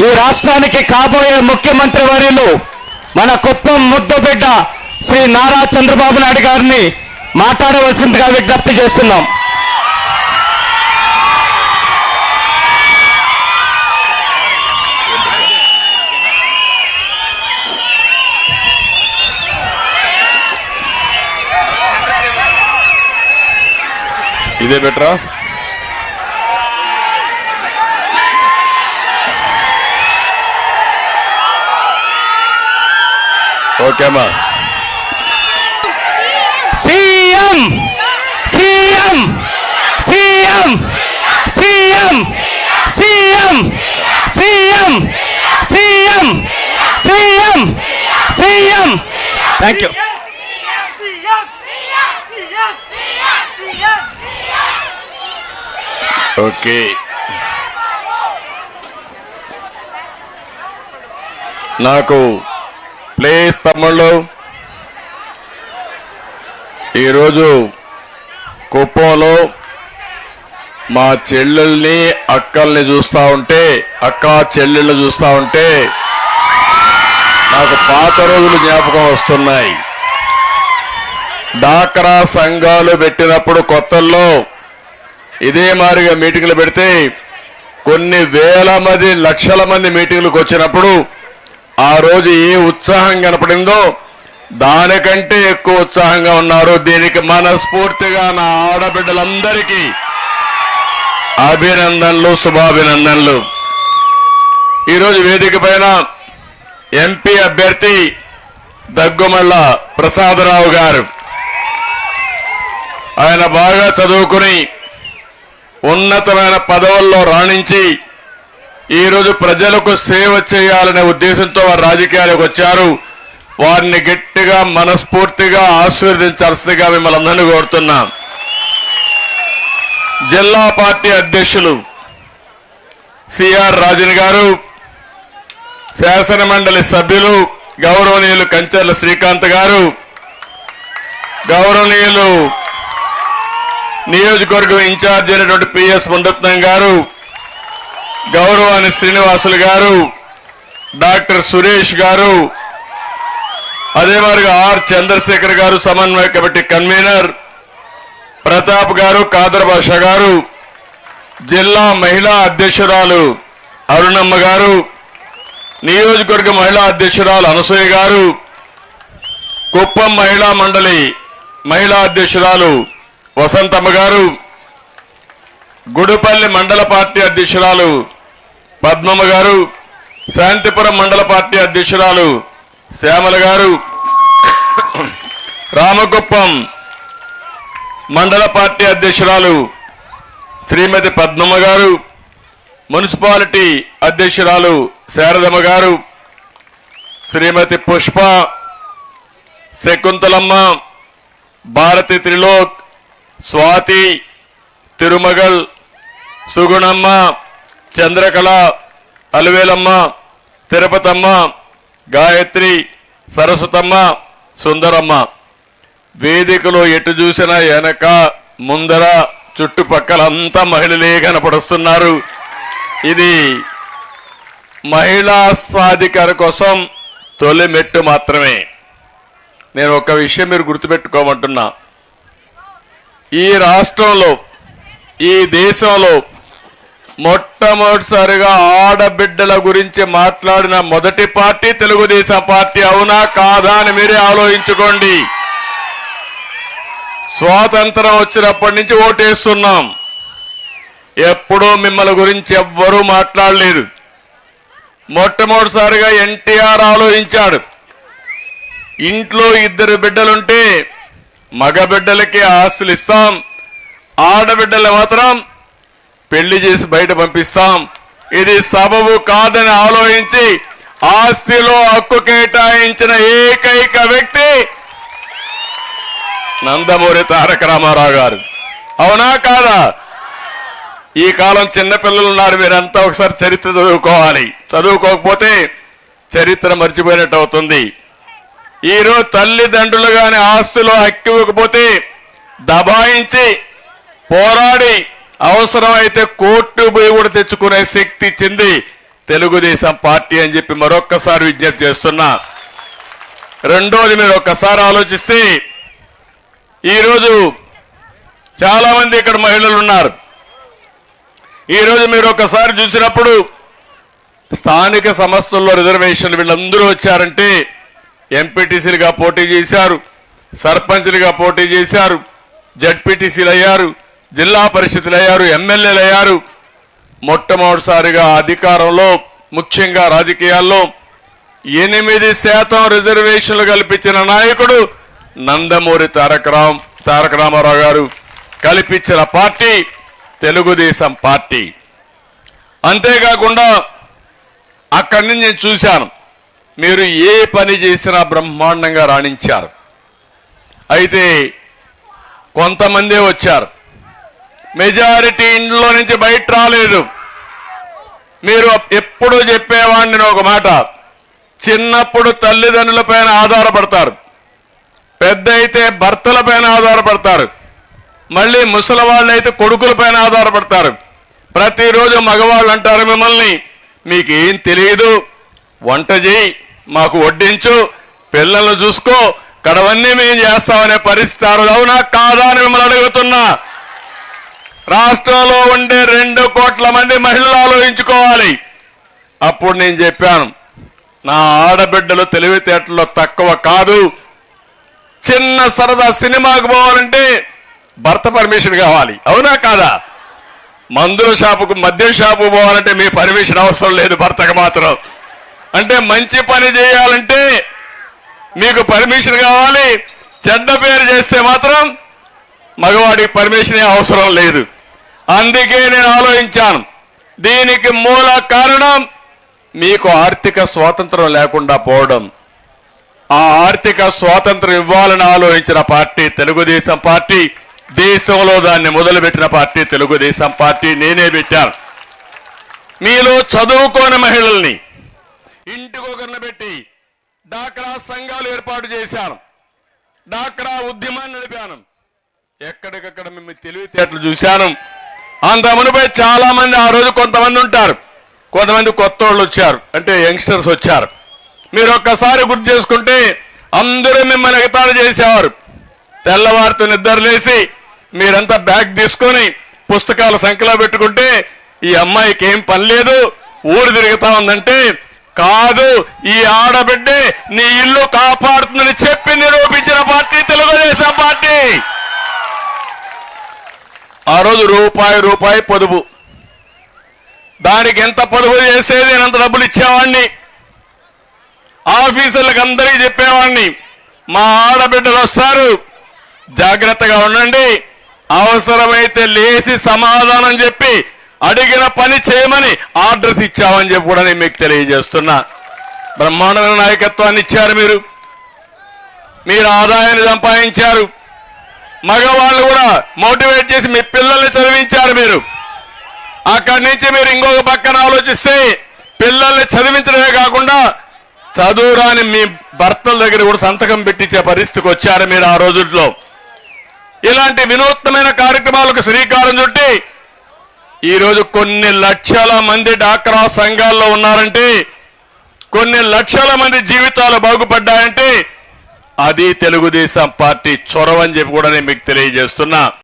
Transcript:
ఈ రాష్ట్రానికి కాబోయే ముఖ్యమంత్రి వర్యులు మన కుప్పం ముద్దు బిడ్డ శ్రీ నారా చంద్రబాబు నాయుడు గారిని మాట్లాడవలసిందిగా విజ్ఞప్తి చేస్తున్నాం. ఇదే బెటరా? ఓకేమ్మా CM CM CM CM CM CM CM CM CM. Thank you okay. నాకు ప్లేస్ తమ్ముళ్ళు. ఈరోజు కుప్పంలో మా చెల్లెల్ని అక్కల్ని చూస్తా ఉంటే అక్క చెల్లెళ్ళు చూస్తా ఉంటే నాకు పాత రోజులు జ్ఞాపకం వస్తున్నాయి. డాక్రా సంఘాలు పెట్టినప్పుడు కొత్తల్లో ఇదే మారిగా మీటింగ్లు పెడితే కొన్ని వేల మంది లక్షల మంది మీటింగ్లకు వచ్చినప్పుడు ఆ రోజు ఏ ఉత్సాహం కనపడిందో దానికంటే ఎక్కువ ఉత్సాహంగా ఉన్నారు దీనికి మనస్ఫూర్తిగా నా ఆడబిడ్డలందరికీ అభినందనలు శుభాభినందనలు. ఈరోజు వేదిక పైన ఎంపీ అభ్యర్థి దగ్గుమల్ల ప్రసాదరావు గారు. ఆయన బాగా చదువుకుని ఉన్నతమైన పదవుల్లో రాణించి ఈరోజు ప్రజలకు సేవ చేయాలనే ఉద్దేశంతో వారు రాజకీయాలకు వచ్చారు. వారిని గట్టిగా మనస్ఫూర్తిగా ఆశీర్వదించాల్సిందిగా మిమ్మల్ని అందరినీ కోరుతున్నాం. జిల్లా పార్టీ అధ్యక్షులు సిఆర్ రాజన్ గారు శాసన మండలి సభ్యులు గౌరవనీయులు కంచర్ల శ్రీకాంత్ గారు గౌరవనీయులు నియోజకవర్గం ఇన్ఛార్జ్ అయినటువంటి పిఎస్ ముండత్నం గారు గౌరవాని శ్రీనివాసులు గారు డాక్టర్ సురేష్ గారు అదే మాదిరిగా ఆర్ చంద్రశేఖర్ గారు సమన్వయ కమిటీ కన్వీనర్ ప్రతాప్ గారు కాదర్ భాష గారు జిల్లా మహిళా అధ్యక్షురాలు అరుణమ్మ గారు నియోజకవర్గ మహిళా అధ్యక్షురాలు అనసూయ గారు కుప్పం మహిళా మండలి మహిళా అధ్యక్షురాలు వసంతమ్మ గారు గుడిపల్లి మండల పార్టీ అధ్యక్షురాలు పద్మమ్మ గారు శాంతిపురం మండల పార్టీ అధ్యక్షురాలు శ్యామల గారు రామగుప్పం మండల పార్టీ అధ్యక్షురాలు శ్రీమతి పద్మమ్మ గారు మున్సిపాలిటీ అధ్యక్షురాలు శారదమ్మ గారు శ్రీమతి పుష్ప శకుంతలమ్మ భారతి త్రిలోక్ స్వాతి తిరుమగల్ సుగుణమ్మ చంద్రకళ అలివేలమ్మ తిరుపతమ్మ గాయత్రి సరస్వతమ్మ సుందరమ్మ. వేదికలో ఎటు చూసినా వెనక ముందర చుట్టుపక్కలంతా మహిళలే కనపడుస్తున్నారు. ఇది మహిళా సాధికార కోసం తొలి మెట్టు మాత్రమే. నేను ఒక విషయం మీరు గుర్తుపెట్టుకోమంటున్నా. ఈ రాష్ట్రంలో ఈ దేశంలో మొట్టమొదటిసారిగా ఆడబిడ్డల గురించి మాట్లాడిన మొదటి పార్టీ తెలుగుదేశం పార్టీ అవునా కాదా అని మీరే ఆలోచించుకోండి. స్వాతంత్రం వచ్చినప్పటి నుంచి ఓటేస్తున్నాం. ఎప్పుడూ మిమ్మల్ని గురించి ఎవ్వరూ మాట్లాడలేదు. మొట్టమొదటిసారిగా ఎన్టీఆర్ ఆలోచించాడు. ఇంట్లో ఇద్దరు బిడ్డలుంటే మగ బిడ్డలకి ఆస్తులు ఇస్తాం ఆడబిడ్డలు మాత్రం పెళ్ళి చేసి బయట పంపిస్తాం. ఇది సబబు కాదని ఆలోచించి ఆస్తిలో హక్కు కేటాయించిన ఏకైక వ్యక్తి నందమూరి తారక రామారావు గారు. అవునా కాదా? ఈ కాలం చిన్నపిల్లలు ఉన్నారు మీరంతా ఒకసారి చరిత్ర చదువుకోవాలి. చదువుకోకపోతే చరిత్ర మర్చిపోయినట్టు అవుతుంది. ఈరోజు తల్లిదండ్రులు కానీ ఆస్తులు హక్కు ఇవ్వకపోతే దబాయించి పోరాడి అవసరమైతే కోర్టు పోయి కూడా తెచ్చుకునే శక్తి చెంది తెలుగుదేశం పార్టీ అని చెప్పి మరొక్కసారి విజ్ఞప్తి చేస్తున్నా. రెండోది మీరు ఒక్కసారి ఆలోచిస్తే ఈరోజు చాలామంది ఇక్కడ మహిళలు ఉన్నారు. ఈరోజు మీరు ఒకసారి చూసినప్పుడు స్థానిక సంస్థల్లో రిజర్వేషన్లు వీళ్ళందరూ వచ్చారంటే ఎంపీటీసీలుగా పోటీ చేశారు సర్పంచ్లుగా పోటీ చేశారు జడ్పీటీసీలు అయ్యారు జిల్లా పరిషత్లు అయ్యారు ఎమ్మెల్యేలు అయ్యారు మొట్టమొదటిసారిగా అధికారంలో ముఖ్యంగా రాజకీయాల్లో ఎనిమిది శాతం రిజర్వేషన్లు కల్పించిన నాయకుడు నందమూరి తారక రామ్ తారక రామారావు గారు. కల్పించిన పార్టీ తెలుగుదేశం పార్టీ. అంతేకాకుండా అక్కడి నుంచి నేను చూశాను మీరు ఏ పని చేసినా బ్రహ్మాండంగా రాణించారు. అయితే కొంతమందే వచ్చారు. మెజారిటీ ఇంట్లో నుంచి బయట రాలేదు. మీరు ఎప్పుడు చెప్పేవాడిని నేను ఒక మాట. చిన్నప్పుడు తల్లిదండ్రుల పైన ఆధారపడతారు. పెద్ద అయితే భర్తల పైన ఆధారపడతారు. మళ్ళీ ముసలి వాళ్ళు అయితే కొడుకుల పైన ఆధారపడతారు. ప్రతిరోజు మగవాళ్ళు అంటారు మిమ్మల్ని మీకేం తెలియదు వంట చేయి మాకు వడ్డించు. పిల్లలను చూసుకో. కడవన్నీ మేము చేస్తామనే పరిస్థితి అవునా? కాదా అని మిమ్మల్ని అడుగుతున్నా. రాష్ట్రంలో ఉండే రెండు కోట్ల మంది మహిళలు ఆలోచించుకోవాలి. అప్పుడు నేను చెప్పాను నా ఆడబిడ్డలు తెలివితేటల్లో తక్కువ కాదు. చిన్న సరదా సినిమాకు పోవాలంటే భర్త పర్మిషన్ కావాలి. అవునా కాదా? మందుల షాపుకు మద్యం షాపు పోవాలంటే మీ పర్మిషన్ అవసరం లేదు భర్తకు మాత్రం. అంటే మంచి పని చేయాలంటే మీకు పర్మిషన్ కావాలి. చెడ్డ పేరు చేస్తే మాత్రం మగవాడి పర్మిషన్ అవసరం లేదు. అందుకే నేను ఆలోచించాను. దీనికి మూల కారణం మీకు ఆర్థిక స్వాతంత్రం లేకుండా పోవడం. ఆ ఆర్థిక స్వాతంత్రం ఇవ్వాలని ఆలోచించిన పార్టీ తెలుగుదేశం పార్టీ దేశంలో దాన్ని మొదలుపెట్టిన పార్టీ తెలుగుదేశం పార్టీ నేనే పెట్టాను. మీలో చదువుకోని మహిళల్ని ఇంటికొకరిని పెట్టి డాక్రా సంఘాలు ఏర్పాటు చేశాను. డాక్రా ఉద్యమాన్ని నడిపాను. ఎక్కడికక్కడ మేము తెలివితేటలు చూశాను. అంత మునిపై చాలా మంది ఆ రోజు కొంతమంది ఉంటారు. కొంతమంది కొత్త వాళ్ళు వచ్చారు. అంటే యంగ్స్టర్స్ వచ్చారు. మీరు ఒక్కసారి గుర్తు చేసుకుంటే అందరూ మిమ్మల్ని ఎగతాళి చేసేవారు. తెల్లవారితో నిద్రలేసి మీరంతా బ్యాగ్ తీసుకొని పుస్తకాలు సంఖ్యలో పెట్టుకుంటే ఈ అమ్మాయికి ఏం పని లేదు. ఊరు తిరుగుతా ఉందంటే కాదు ఈ ఆడబిడ్డే నీ ఇల్లు కాపాడుతుందని చెప్పి నిరూపించిన పార్టీ తెలుగుదేశం పార్టీ. ఆ రోజు రూపాయి రూపాయి పొదుపు. దానికి ఎంత పొదుపు చేసేది నేను అంత డబ్బులు ఇచ్చేవాడిని ఆఫీసర్లకు అందరికీ చెప్పేవాడిని మా ఆడబిడ్డలు వస్తారు. జాగ్రత్తగా ఉండండి. అవసరమైతే లేచి సమాధానం చెప్పి అడిగిన పని చేయమని ఆర్డర్స్ ఇచ్చామని చెప్పి కూడా నేను మీకు తెలియజేస్తున్నా. బ్రహ్మాండమైన నాయకత్వాన్ని ఇచ్చారు మీరు. మీరు ఆదాయాన్ని సంపాదించారు. మగవాళ్ళు కూడా మోటివేట్ చేసి మీ పిల్లల్ని చదివించారు మీరు. అక్కడి నుంచి మీరు ఇంకొక పక్కన ఆలోచిస్తే పిల్లల్ని చదివించడమే కాకుండా చదువురాని మీ భర్తల దగ్గర కూడా సంతకం పెట్టించే పరిస్థితికి వచ్చారు మీరు ఆ రోజుల్లో. ఇలాంటి వినూత్నమైన కార్యక్రమాలకు శ్రీకారం చుట్టి ఈరోజు కొన్ని లక్షల మంది డాక్రా సంఘాల్లో ఉన్నారంటే కొన్ని లక్షల మంది జీవితాలు బాగుపడ్డాయంటే అది తెలుగుదేశం పార్టీ చొరవ అని చెప్పి కూడా నేను మీకు తెలియజేస్తున్నా.